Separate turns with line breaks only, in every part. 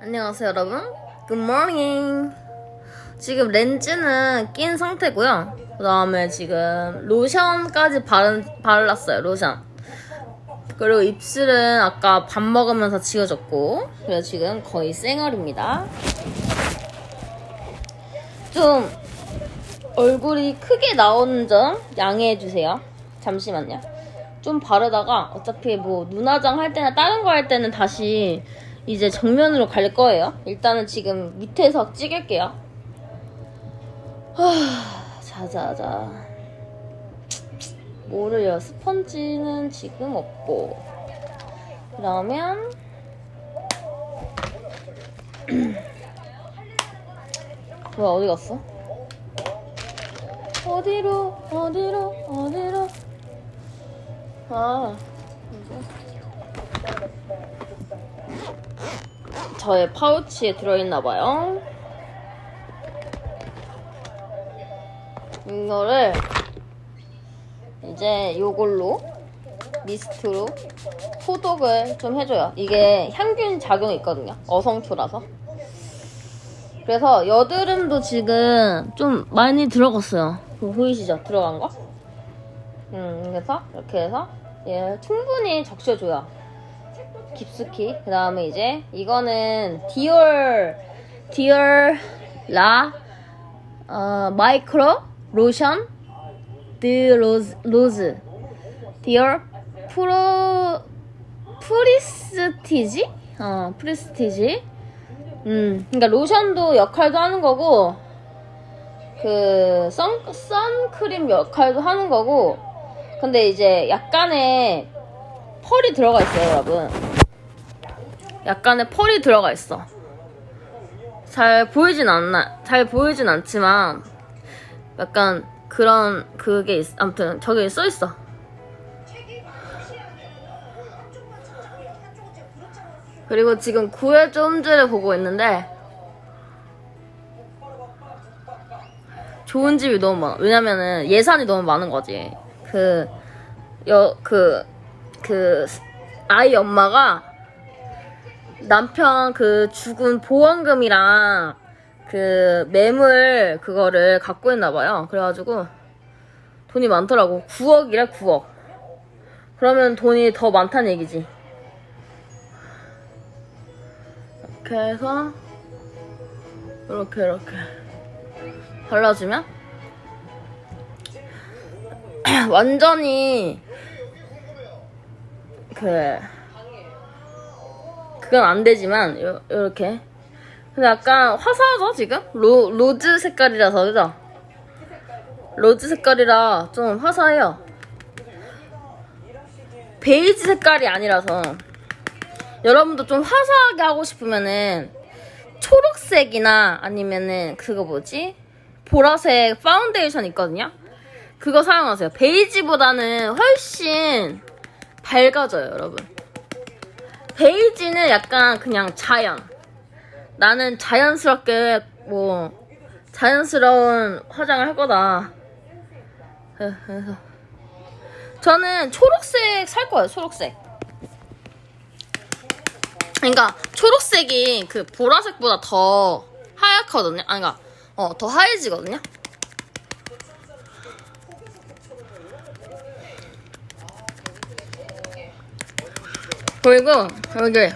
안녕하세요 여러분. Morning. 지금 렌즈는 낀 상태고요. 그 다음에 지금 로션까지 바른, 발랐어요 로션. 그리고 입술은 아까 밥 먹으면서 지워졌고 그래서 지금 거의 쌩얼입니다. 좀 얼굴이 크게 나오는 점 양해해주세요. 잠시만요. 좀 바르다가 어차피 뭐 눈화장 할 때나 다른 거 할 때는 다시 이제 정면으로 갈 거예요. 일단은 지금 밑에서 찍을게요. 하, 자자자. 뭐를요? 스펀지는 지금 없고. 그러면 뭐야 어디 갔어? 어디로 어디로 어디로 아 저의 파우치에 들어있나봐요. 이거를 이제 요걸로 미스트로 소독을 좀 해줘요. 이게 향균 작용이 있거든요. 어성초라서. 그래서 여드름도 지금 좀 많이 들어갔어요. 그거 보이시죠? 들어간 거? 음, 그래서 이렇게 해서 얘 충분히 적셔줘요. 깊숙이. 그 다음에 이제 이거는 디올 디올 라 어, 마이크로 로션 드 로즈 로즈 디올 프로 프리스티지 어 프리스티지 음 그러니까 로션도 역할도 하는 거고 그 선, 선크림 역할도 하는 거고 근데 이제 약간의 펄이 들어가 있어요 여러분 약간의 펄이 들어가 있어. 잘 보이진 않나, 잘 보이진 않지만, 약간 그런 그게 있, 아무튼 저기 써 있어. 그리고 지금 구애 좀즈를 보고 있는데, 좋은 집이 너무 많아. 왜냐면은 예산이 너무 많은 거지. 그, 여, 그, 그, 아이 엄마가 남편 그 죽은 보험금이랑 그 매물 그거를 갖고 있나 봐요. 그래가지고 돈이 많더라고. 9억이래 9억. 그러면 돈이 더 많다는 얘기지. 이렇게 해서 이렇게 이렇게 발라주면 완전히 그 그건 안 되지만 요, 요렇게 근데 약간 화사하죠 지금? 로, 로즈 색깔이라서 그죠? 로즈 색깔이라 좀 화사해요 베이지 색깔이 아니라서 여러분도 좀 화사하게 하고 싶으면은 초록색이나 아니면은 그거 뭐지? 보라색 파운데이션 있거든요? 그거 사용하세요 베이지보다는 훨씬 밝아져요 여러분 베이지는 약간 그냥 자연. 나는 자연스럽게 뭐 자연스러운 화장을 할 거다. 그래서 저는 초록색 살 거예요. 초록색. 그러니까 초록색이 그 보라색보다 더 하얗거든요. 아니 그러니까 어, 더 하얘지거든요. 그리고 여기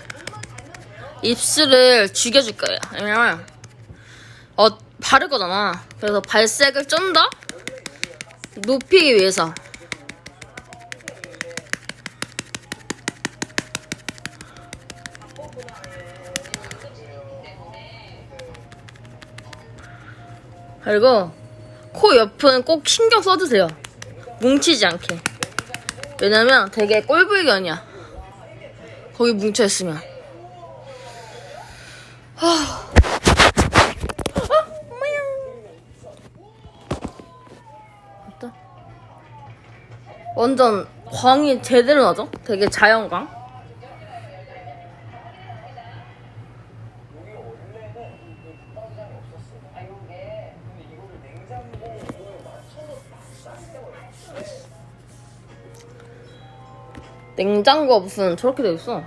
입술을 죽여줄 거예요. 왜냐면 어 바를 거잖아. 그래서 발색을 좀 더 높이기 위해서. 그리고 코 옆은 꼭 신경 써주세요. 뭉치지 않게. 왜냐면 되게 꼴불견이야. 거기 뭉쳐 있으면. 하... 아? 완전 광이 제대로 나죠? 되게 자연광. 냉장고가 무슨 저렇게 돼 있어.